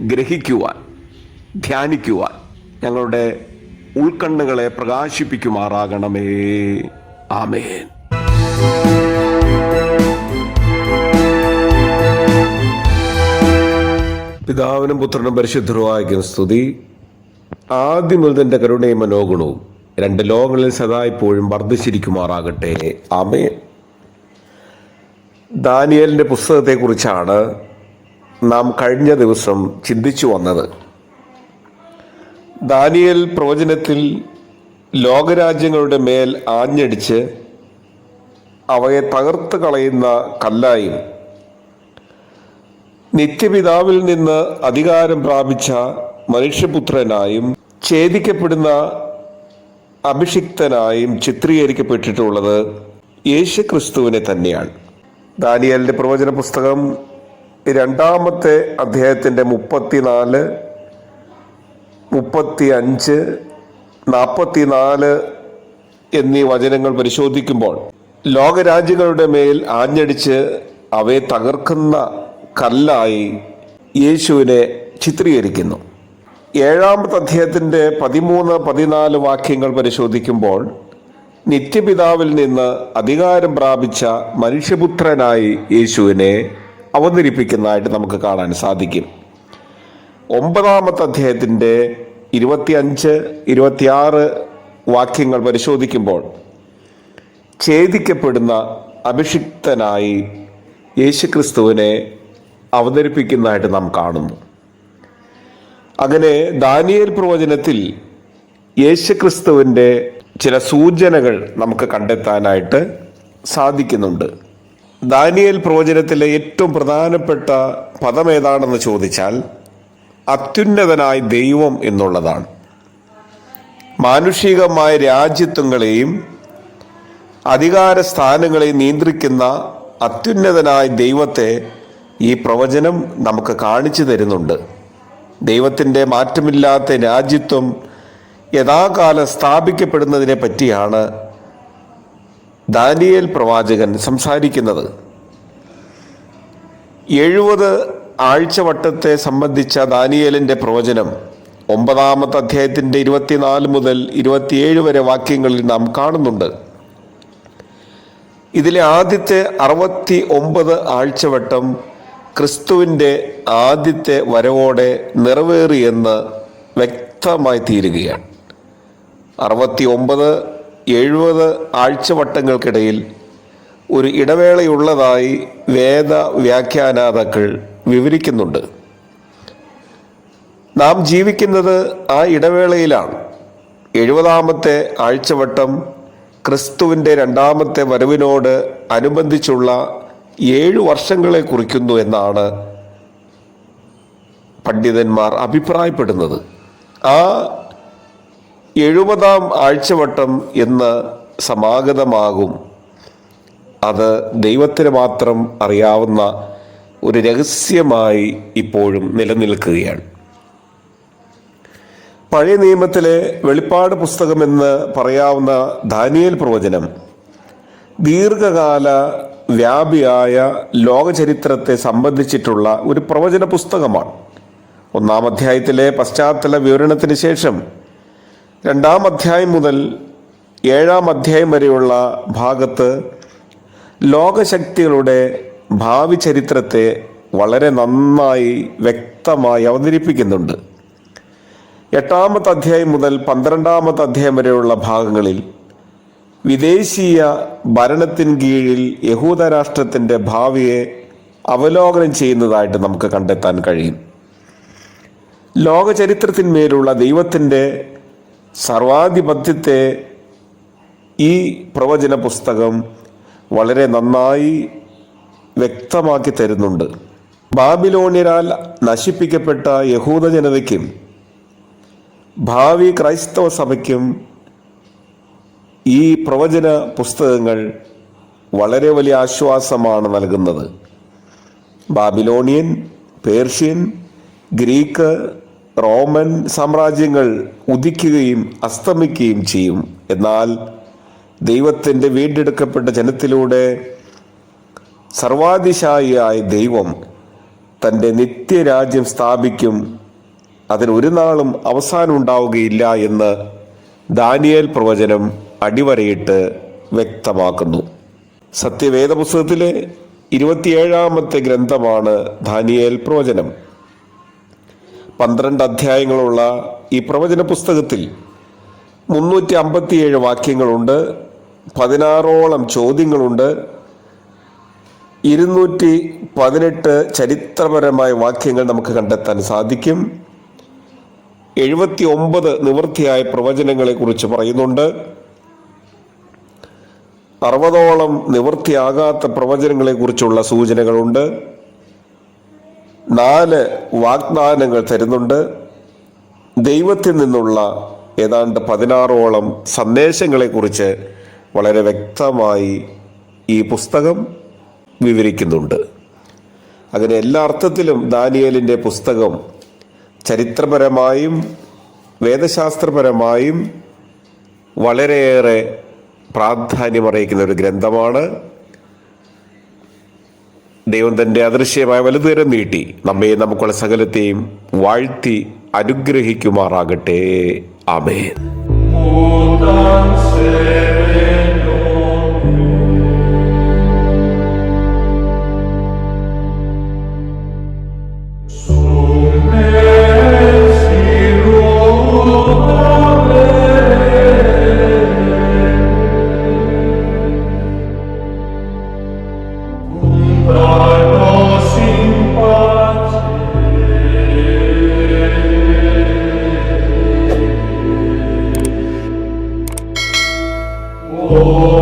ഗ്രഹിക്കുവാൻ ധ്യാനിക്കുവാൻ ഞങ്ങളുടെ ഉൾക്കണ്ണുകളെ പ്രകാശിപ്പിക്കുമാറാകണമേ. ആമേൻ. പിതാവിനും പുത്രനും പരിശുദ്ധരുവായിരിക്കും സ്തുതി. ആദ്യം മുതൽ തന്റെ കരുണയും മനോഗുണവും രണ്ട് ലോകങ്ങളിൽ സദാ ഇപ്പോഴും വർദ്ധിച്ചിരിക്കുമാറാകട്ടെ. ആമേൻ. ദാനിയലിന്റെ പുസ്തകത്തെക്കുറിച്ചാണ് നാം കഴിഞ്ഞ ദിവസം ചിന്തിച്ചു വന്നത്. ദാനിയൽ പ്രവചനത്തിൽ ലോകരാജ്യങ്ങളുടെ മേൽ ആഞ്ഞടിച്ച് അവയെ തകർത്ത് കളയുന്ന കല്ലായും നിത്യപിതാവിൽ നിന്ന് അധികാരം പ്രാപിച്ച മനുഷ്യപുത്രനായും ഛേദിക്കപ്പെടുന്ന അഭിഷിക്തനായും ചിത്രീകരിക്കപ്പെട്ടിട്ടുള്ളത് യേശുക്രിസ്തുവിനെ തന്നെയാണ്. ദാനിയലിന്റെ പ്രവചന പുസ്തകം രണ്ടാമത്തെ അധ്യായത്തിന്റെ മുപ്പത്തിനാല് മുപ്പത്തി അഞ്ച് നാൽപ്പത്തിനാല് എന്നീ വചനങ്ങൾ പരിശോധിക്കുമ്പോൾ ലോകരാജ്യങ്ങളുടെ മേൽ ആഞ്ഞടിച്ച് അവയെ തകർക്കുന്ന കല്ലായി യേശുവിനെ ചിത്രീകരിക്കുന്നു. ഏഴാമത്തെ അധ്യായത്തിന്റെ പതിമൂന്ന് പതിനാല് വാക്യങ്ങൾ പരിശോധിക്കുമ്പോൾ നിത്യപിതാവിൽ നിന്ന് അധികാരം പ്രാപിച്ച മനുഷ്യപുത്രനായി യേശുവിനെ അവതരിപ്പിക്കുന്നതായിട്ട് നമുക്ക് കാണാൻ സാധിക്കും. ഒമ്പതാമത്തെ അദ്ദേഹത്തിന്റെ ഇരുപത്തിയഞ്ച് ഇരുപത്തിയാറ് വാക്യങ്ങൾ പരിശോധിക്കുമ്പോൾ ഛേദിക്കപ്പെടുന്ന അഭിഷിക്തനായി യേശുക്രിസ്തുവിനെ അവതരിപ്പിക്കുന്നതായിട്ട് നാം കാണുന്നു. അങ്ങനെ ദാനിയേൽ പ്രവചനത്തിൽ യേശുക്രിസ്തുവിന്റെ ചില സൂചനകൾ നമുക്ക് കണ്ടെത്താനായിട്ട് സാധിക്കുന്നുണ്ട്. ദാനിയേൽ പ്രവചനത്തിലെ ഏറ്റവും പ്രധാനപ്പെട്ട പദം ഏതാണെന്ന് ചോദിച്ചാൽ അത്യുന്നതനായ ദൈവം എന്നുള്ളതാണ്. മാനുഷികമായ രാജ്യത്വങ്ങളെയും അധികാര സ്ഥാനങ്ങളെയും നിയന്ത്രിക്കുന്ന അത്യുന്നതനായ ദൈവത്തെ ഈ പ്രവചനം നമുക്ക് കാണിച്ചു തരുന്നുണ്ട്. ദൈവത്തിന്റെ മാറ്റമില്ലാത്ത രാജ്യത്വം യഥാകാലം സ്ഥാപിക്കപ്പെടുന്നതിനെ പറ്റിയാണ് ദാനിയേൽ പ്രവാചകൻ സംസാരിക്കുന്നത് എഴുപത് ആഴ്ചവട്ടത്തെ സംബന്ധിച്ച ദാനിയേലിന്റെ പ്രവചനം ഒമ്പതാമത്തെ അധ്യായത്തിന്റെ ഇരുപത്തിനാല് മുതൽ ഇരുപത്തിയേഴ് വരെ വാക്യങ്ങളിൽ നാം കാണുന്നുണ്ട്. ഇതിലെ ആദ്യത്തെ അറുപത്തി ഒമ്പത് ആഴ്ചവട്ടം ക്രിസ്തുവിന്റെ ആദ്യത്തെ വരവോടെ നിറവേറിയെന്ന് വ്യക്തമായി തീരുകയാണ് അറുപത്തി ഒമ്പത് എഴുപത് ആഴ്ചവട്ടങ്ങൾക്കിടയിൽ ഒരു ഇടവേളയുള്ളതായി വേദ വ്യാഖ്യാനാതാക്കൾ വിവരിക്കുന്നുണ്ട്. നാം ജീവിക്കുന്നത് ആ ഇടവേളയിലാണ്. എഴുപതാമത്തെ ആഴ്ചവട്ടം ക്രിസ്തുവിന്റെ രണ്ടാമത്തെ വരവിനോട് അനുബന്ധിച്ചുള്ള ഏഴു വർഷങ്ങളെ കുറിക്കുന്നു എന്നാണ് പണ്ഡിതന്മാർ അഭിപ്രായപ്പെടുന്നത്. ആ എഴുപതാം ആഴ്ചവട്ടം എന്ന് സമാഗതമാകും. അത് ദൈവത്തിന് മാത്രം അറിയാവുന്ന ഒരു രഹസ്യമായി ഇപ്പോഴും നിലനിൽക്കുകയാണ്. പഴയ നിയമത്തിലെ വെളിപ്പാട് പുസ്തകമെന്ന് പറയാവുന്ന ദാനിയേൽ പ്രവചനം ദീർഘകാല വ്യാപിയായ ലോകചരിത്രത്തെ സംബന്ധിച്ചിട്ടുള്ള ഒരു പ്രവചന പുസ്തകമാണ്. ഒന്നാം അധ്യായത്തിലെ പശ്ചാത്തല വിവരണത്തിന് ശേഷം രണ്ടാം അധ്യായം മുതൽ ഏഴാം അധ്യായം വരെയുള്ള ഭാഗത്ത് ലോകശക്തികളുടെ ഭാവി ചരിത്രത്തെ വളരെ നന്നായി വ്യക്തമായി അവതരിപ്പിക്കുന്നുണ്ട്. എട്ടാമത്തെ അധ്യായം മുതൽ പന്ത്രണ്ടാമത്തെ അധ്യായം വരെയുള്ള ഭാഗങ്ങളിൽ വിദേശീയ ഭരണത്തിൻ കീഴിൽ യഹൂദ രാഷ്ട്രത്തിന്റെ ഭാവിയെ അവലോകനം ചെയ്യുന്നതായിട്ട് നമുക്ക് കണ്ടെത്താൻ കഴിയും. ലോകചരിത്രത്തിന്മേലുള്ള ദൈവത്തിന്റെ സർവാധിപത്യത്തെ ഈ പ്രവചന പുസ്തകം വളരെ നന്നായി വ്യക്തമാക്കി തരുന്നുണ്ട്. ബാബിലോണിയരാൽ നശിപ്പിക്കപ്പെട്ട യഹൂദ ജനതയ്ക്കും ഭാവി ക്രൈസ്തവ സഭയ്ക്കും ഈ പ്രവചന പുസ്തകങ്ങൾ വളരെ വലിയ ആശ്വാസമാണ് നൽകുന്നത്. ബാബിലോണിയൻ പേർഷ്യൻ ഗ്രീക്ക് റോമൻ സാമ്രാജ്യങ്ങൾ ഉദിക്കുകയും അസ്തമിക്കുകയും ചെയ്യും. എന്നാൽ ദൈവത്തിന്റെ വീണ്ടെടുക്കപ്പെട്ട ജനത്തിലൂടെ സർവാതിശായിയായ ദൈവം തന്റെ നിത്യരാജ്യം സ്ഥാപിക്കും. അതിന് നാളും അവസാനം ഉണ്ടാവുകയില്ല എന്ന് ദാനിയേൽ പ്രവചനം അടിവരയിട്ട് വ്യക്തമാക്കുന്നു. സത്യവേദ പുസ്തകത്തിലെ ഇരുപത്തിയേഴാമത്തെ ഗ്രന്ഥമാണ് ദാനിയേൽ പ്രവചനം. പന്ത്രണ്ട് അധ്യായങ്ങളുള്ള ഈ പ്രവചന പുസ്തകത്തിൽ മുന്നൂറ്റി അമ്പത്തിയേഴ് വാക്യങ്ങളുണ്ട് പതിനാറോളം ചോദ്യങ്ങളുണ്ട് ഇരുന്നൂറ്റി പതിനെട്ട് ചരിത്രപരമായ വാക്യങ്ങൾ നമുക്ക് കണ്ടെത്താൻ സാധിക്കും. എഴുപത്തി ഒമ്പത് നിവൃത്തിയായ പ്രവചനങ്ങളെ കുറിച്ച് പറയുന്നുണ്ട്. അറുപതോളം നിവൃത്തിയാകാത്ത പ്രവചനങ്ങളെ കുറിച്ചുള്ള സൂചനകളുണ്ട്. നാല് വാഗ്ദാനങ്ങൾ തരുന്നുണ്ട്. ദൈവത്തിൽ നിന്നുള്ള ഏതാണ്ട് പതിനാറോളം സന്ദേശങ്ങളെക്കുറിച്ച് വളരെ വ്യക്തമായി ഈ പുസ്തകം വിവരിക്കുന്നുണ്ട്. അങ്ങനെ എല്ലാ അർത്ഥത്തിലും ദാനിയേലിന്റെ പുസ്തകം ചരിത്രപരമായും വേദശാസ്ത്രപരമായും വളരെയേറെ പ്രാധാന്യമറിയിക്കുന്ന ഒരു ഗ്രന്ഥമാണ്. ദൈവം തന്റെ അദൃശ്യമായ വലുതുതരം നീട്ടി നമ്മെ നമുക്കുള്ള സകലത്തെയും വാഴ്ത്തി അനുഗ്രഹിക്കുമാറാകട്ടെ. Mutanse Oh.